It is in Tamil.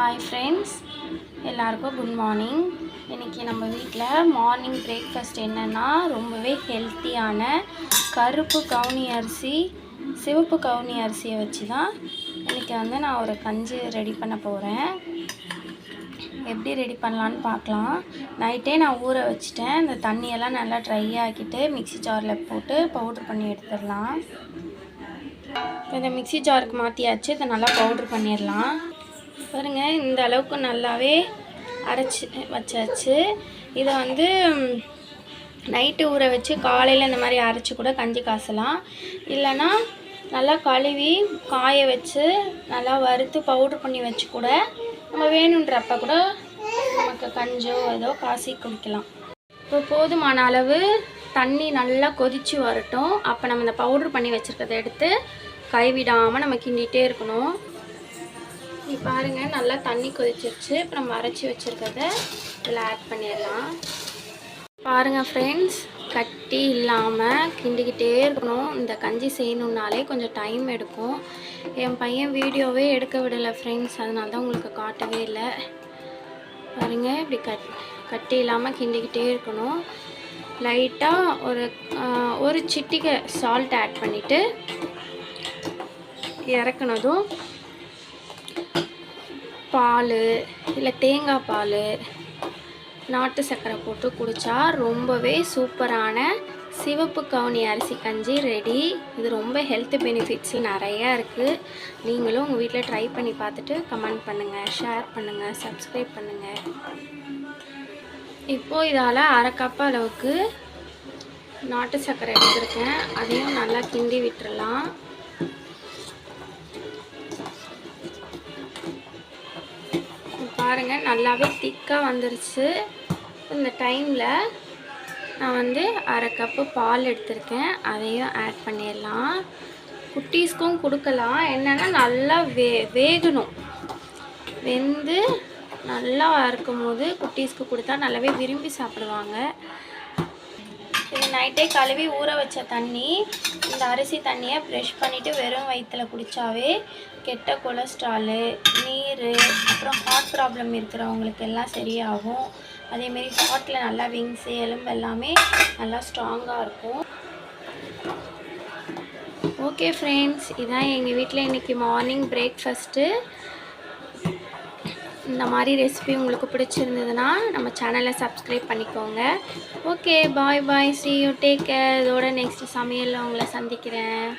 ஹாய் ஃப்ரெண்ட்ஸ் எல்லாருக்கும் குட் மார்னிங் இன்றைக்கி நம்ம வீட்டில் மார்னிங் பிரேக்ஃபாஸ்ட் என்னென்னா ரொம்பவே ஹெல்த்தியான கருப்பு கவுனி அரிசி சிவப்பு கவுனி அரிசியை வச்சு தான் இன்றைக்கி வந்து நான் ஒரு கஞ்சி ரெடி பண்ண போகிறேன் எப்படி ரெடி பண்ணலான்னு பார்க்கலாம். நைட்டே நான் ஊற வச்சுட்டேன். இந்த தண்ணியெல்லாம் நல்லா ட்ரை ஆக்கிட்டு மிக்ஸி ஜாரில் போட்டு பவுட்ரு பண்ணி எடுத்துடலாம். இப்போ இந்த மிக்ஸி ஜாருக்கு மாற்றியாச்சு இதை நல்லா பவுட்ரு பண்ணிடலாம். பாருங்க இந்த அளவுக்கு நல்லாவே அரைச்சி வச்சாச்சு. இதை வந்து நைட்டு ஊற வச்சு காலையில் இந்த மாதிரி அரைச்சி கூட கஞ்சி காசலாம். இல்லைன்னா நல்லா கழுவி காய வச்சு நல்லா வறுத்து பவுட்ரு பண்ணி வச்சு கூட நம்ம வேணுன்றப்ப கூட நமக்கு கஞ்சோ ஏதோ காசி குடிக்கலாம். இப்போ போதுமான அளவு தண்ணி நல்லா கொதித்து வரட்டும். அப்போ நம்ம இந்த பவுட்ரு பண்ணி வச்சுருக்கதை எடுத்து கைவிடாமல் நம்ம கிண்டிகிட்டே இருக்கணும். பாருங்கள் பாருங்க நல்லா தண்ணி கொதிச்சிருச்சு. இப்போ நம்ம அரைச்சி வச்சுருக்கத இதில் ஆட் பண்ணிடலாம். பாருங்கள் ஃப்ரெண்ட்ஸ் கட்டி இல்லாமல் கிண்டிக்கிட்டே இருக்கணும். இந்த கஞ்சி செய்யணுன்னாலே கொஞ்சம் டைம் எடுக்கும். என் பையன் வீடியோவே எடுக்க விடலை ஃப்ரெண்ட்ஸ் அதனால தான் உங்களுக்கு காட்டவே இல்லை. பாருங்கள் இப்படி கட் கட்டி இல்லாமல் கிண்டிக்கிட்டே இருக்கணும். லைட்டாக ஒரு ஒரு சிட்டிகை சால்ட் ஆட் பண்ணிவிட்டு இறக்குனதும் பால் இல்லை தேங்காய் பால் நாட்டு சர்க்கரை போட்டு குடித்தா ரொம்பவே சூப்பரான சிவப்பு கவுனி அரிசி கஞ்சி ரெடி இது ரொம்ப ஹெல்த் பெனிஃபிட்ஸ் நிறையா இருக்குது நீங்களும் உங்கள் வீட்டில் ட்ரை பண்ணி பார்த்துட்டு கமெண்ட் பண்ணுங்கள் ஷேர் பண்ணுங்கள் சப்ஸ்கிரைப் பண்ணுங்கள் இப்போது இதால் அரை கப் அளவுக்கு நாட்டு சர்க்கரை எடுத்துருக்கேன். அதையும் நல்லா கிண்டி விட்டுறலாம். பாருங்கள் நல்லாவே திக்காக வந்துருச்சு. இந்த டைமில் நான் வந்து அரை கப்பு பால் எடுத்திருக்கேன். அதையும் ஆட் பண்ணிடலாம். குட்டீஸ்க்கும் கொடுக்கலாம். என்னென்னா நல்லா வே வேகணும். வெந்து நல்லா இருக்கும்போது குட்டீஸ்க்கு கொடுத்தா நல்லாவே விரும்பி சாப்பிடுவாங்க. இது நைட்டே கழுவி ஊற வச்ச தண்ணி இந்த அரிசி தண்ணியை ப்ரெஷ் பண்ணிவிட்டு வெறும் வயிற்றுல குடித்தாவே கெட்ட கொலஸ்ட்ராலு நீர் அப்புறம் ஹார்ட் ப்ராப்ளம் இருக்கிறவங்களுக்கு எல்லாம் சரியாகும். அதேமாரி ஹார்ட்டில் நல்லா விங்ஸு எலும்பு எல்லாமே நல்லா ஸ்ட்ராங்காக இருக்கும். ஓகே ஃப்ரெண்ட்ஸ் இதான் எங்கள் வீட்டில் இன்றைக்கி மார்னிங் பிரேக்ஃபஸ்ட்டு இந்த மாதிரி ரெசிபி உங்களுக்கு பிடிச்சிருந்ததுன்னா நம்ம சேனலை சப்ஸ்கிரைப் பண்ணிக்கோங்க. Okay bye bye see you take care இதோட நெக்ஸ்ட் சமையலில் உங்களை சந்திக்கிறேன்.